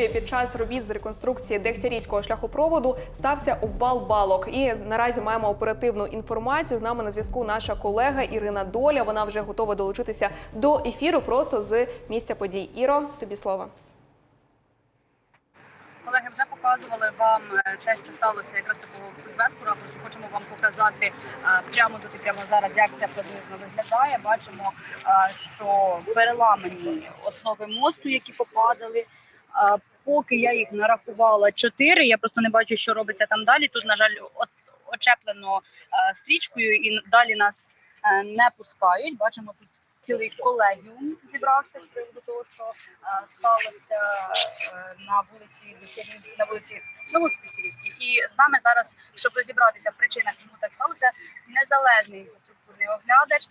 Києві під час робіт з реконструкції Дегтярівського шляхопроводу стався обвал балок. І наразі маємо оперативну інформацію. З нами на зв'язку наша колега Ірина Доля. Вона вже готова долучитися до ефіру просто з місця подій. Іро, тобі слово. Колеги вже показували вам е, те, що сталося якраз такого зверху ракурсу. Хочемо вам показати е, прямо тут і прямо зараз, як це приблизно виглядає. Бачимо, е, що переламані основи мосту, які попадали. Е, Поки я їх нарахувала чотири, я просто не бачу, що робиться там далі. Тут, на жаль, от- очеплено е, стрічкою, і далі нас е, не пускають. Бачимо тут цілий колегіум зібрався з приводу того, що е, сталося е, на вулиці Дегтярівській, на вулиці на вулиці Дегтярівській. І з нами зараз, щоб розібратися в причинах, чому так сталося, незалежний інфраструктурний оглядач е,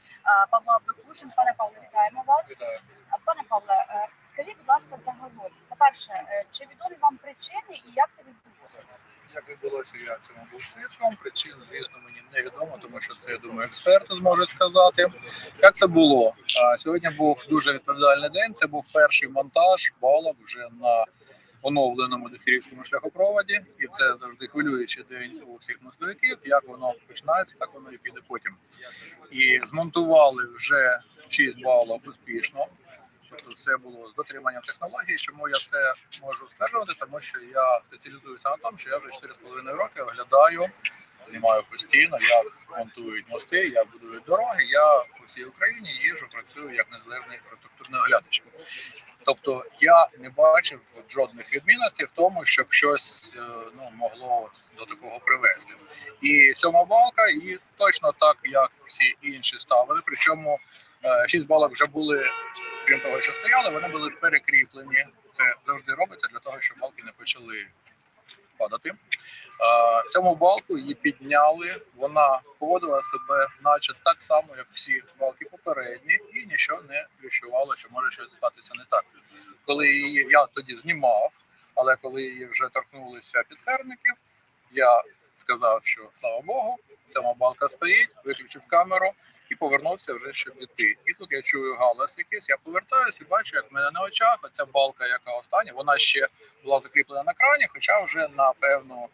Павло Абдокушин. Пане Павло, вітаємо вас. Пане Павле, скажіть, будь ласка, загалом, по-перше, е, чи відомі вам причини і як це відбулося? Як відбулося, я цьому був свідком. Причин, звісно, мені невідомо, тому що це я думаю, експерти зможуть сказати. Як це було? Сьогодні був дуже відповідальний день. Це був перший монтаж балок вже на оновленому дохірівському шляхопроводі, і це завжди хвилюючий день у всіх мостовиків. Як воно починається, так воно і піде потім. І змонтували вже 6 балок успішно. Тобто все було з дотриманням технології. Чому я це можу стверджувати? Тому що я спеціалізуюся на тому, що я вже 4,5 роки оглядаю, знімаю постійно, як монтують мости, як будують дороги. Я по всій Україні їжджу, працюю як незалежний інфраструктурний оглядач. Тобто я не бачив жодних відмінностей в тому, щоб щось е, ну могло до такого привести. І сьома балка, і точно так, як всі інші ставили. Причому е, шість балок вже були крім того, що стояли, вони були перекріплені. Це завжди робиться для того, щоб балки не почали падати. Цьому балку її підняли. Вона поводила себе, наче так само, як всі балки попередні, і нічого не віщувало, що може щось статися не так. Коли її я тоді знімав, але коли її вже торкнулися підферників, я сказав, що слава Богу, ця балка стоїть, виключив камеру і повернувся вже щоб іти. І тут я чую галас якийсь. Я повертаюся бачу, як в мене на очах оця балка, яка остання, вона ще була закріплена на крані, хоча вже на певну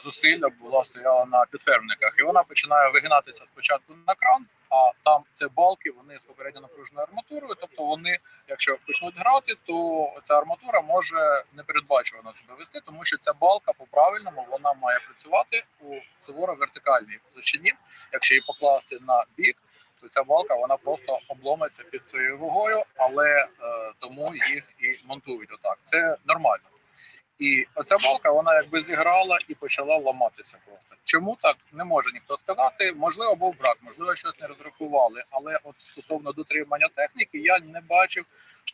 зусилля була стояла на підфермниках. І вона починає вигинатися спочатку на кран, а там це балки, вони з попередньо напруженою арматурою. Тобто вони, якщо почнуть грати, то ця арматура може непередбачувано себе вести, тому що ця балка по правильному вона має працювати у суворо вертикальній площині. Якщо її покласти на бік, то ця балка вона просто обломиться під цією вагою, але е, тому їх і монтують отак. Це нормально. І оця балка вона якби зіграла і почала ламатися просто. Чому так не може ніхто сказати? Можливо, був брак, можливо, щось не розрахували. Але от стосовно дотримання техніки, я не бачив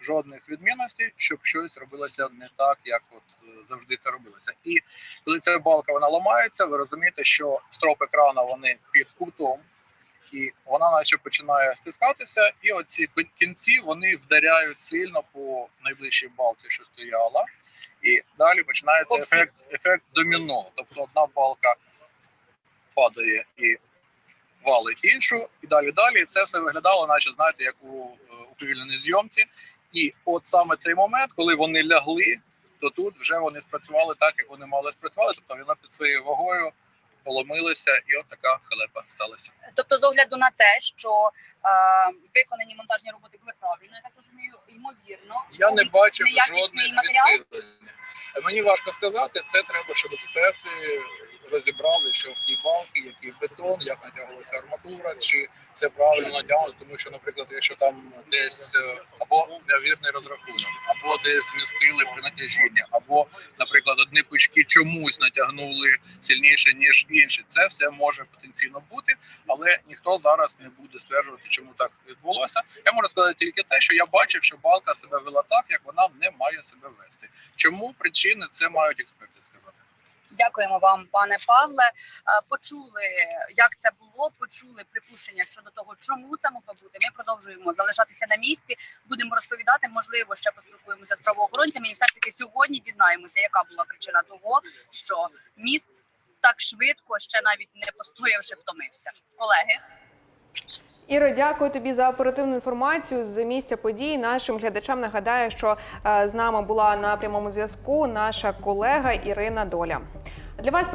жодних відмінностей, щоб щось робилося не так, як от е, завжди це робилося. І коли ця балка вона ламається, ви розумієте, що стропи крана вони під кутом, і вона наче починає стискатися, і оці кінці вони вдаряють сильно по найближчій балці, що стояла. І далі починається ефект, ефект доміно. Тобто одна балка падає і валить іншу, і далі далі. І це все виглядало, наче знаєте, як у е, уповільненій зйомці. І от саме цей момент, коли вони лягли, то тут вже вони спрацювали так, як вони мали спрацювати. Тобто вона під своєю вагою поломилася, і от така халепа сталася. Тобто, з огляду на те, що е, виконані монтажні роботи були правильно, я так розумію, ймовірно. Я не бачив жодних відхилень. Мені важко сказати, це треба, щоб експерти розібрали, що в тій балки, який бетон, як натягувалася арматура, чи все правильно натягнуто, тому що, наприклад, якщо там десь е, або невірний розрахунок, або десь змістили при натяжінні, або, наприклад, одні пучки чомусь натягнули сильніше ніж інші, це все може потенційно бути, але ніхто зараз не буде стверджувати, чому так відбулося. Я можу сказати тільки те, що я бачив, що балка себе вела так, як вона не має себе вести. Чому причини це мають експерти сказати? Дякуємо вам, пане Павле. Е, Почули, як це було. Почули припущення щодо того, чому це могло бути. Ми продовжуємо залишатися на місці. Будемо розповідати. Можливо, ще поспілкуємося з правоохоронцями. І все ж таки сьогодні дізнаємося, яка була причина того, що міст так швидко, ще навіть не постоявши, втомився. Колеги. Іро, дякую тобі за оперативну інформацію з місця подій. Нашим глядачам нагадаю, що е, з нами була на прямому зв'язку наша колега Ірина Доля. Для вас